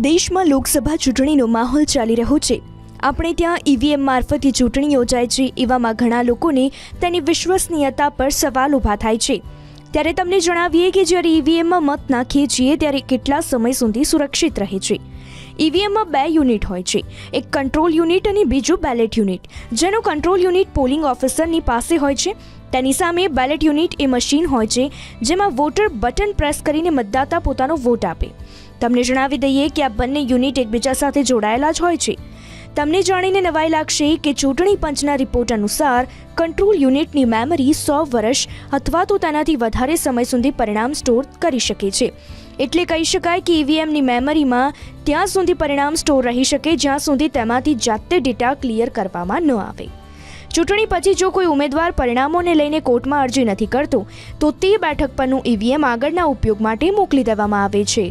દેશમાં લોકસભા ચૂંટણીનો માહોલ ચાલી રહ્યો છે. આપણે ત્યાં ઈવીએમ મારફતે ચૂંટણી યોજાય છે એવામાં ઘણા લોકોને તેની વિશ્વસનીયતા પર સવાલ ઊભા થાય છે. ત્યારે તમને જણાવીએ કે જ્યારે ઈવીએમમાં મત નાખીએ છીએ ત્યારે કેટલા સમય સુધી સુરક્ષિત રહે છે. ઈવીએમમાં બે યુનિટ હોય છે, એક કંટ્રોલ યુનિટ અને બીજું બેલેટ યુનિટ. જેનો કંટ્રોલ યુનિટ પોલિંગ ઓફિસરની પાસે હોય છે તેની સામે બેલેટ યુનિટ એ મશીન હોય છે, જેમાં વોટર બટન પ્રેસ કરીને મતદાતા પોતાનો વોટ આપે. તમને જણાવી દઈએ કે આ બંને યુનિટ એકબીજા સાથે જોડાયેલા જ હોય છે. તમને જાણીને નવાઈ લાગશે કે ચૂંટણી પંચના રિપોર્ટ અનુસાર કંટ્રોલ યુનિટની મેમરી સો વર્ષ અથવા તો તેનાથી વધારે સમય સુધી પરિણામ સ્ટોર કરી શકે છે. એટલે કહી શકાય કે ઈવીએમની મેમરીમાં ત્યાં સુધી પરિણામ સ્ટોર રહી શકે, જ્યાં સુધી તેમાંથી જાતે ડેટા ક્લિયર કરવામાં ન આવે. ચૂંટણી પછી જો કોઈ ઉમેદવાર પરિણામોને લઈને કોર્ટમાં અરજી નથી કરતો, તો તે બેઠક પરનું ઈવીએમ આગળના ઉપયોગ માટે મોકલી દેવામાં આવે છે.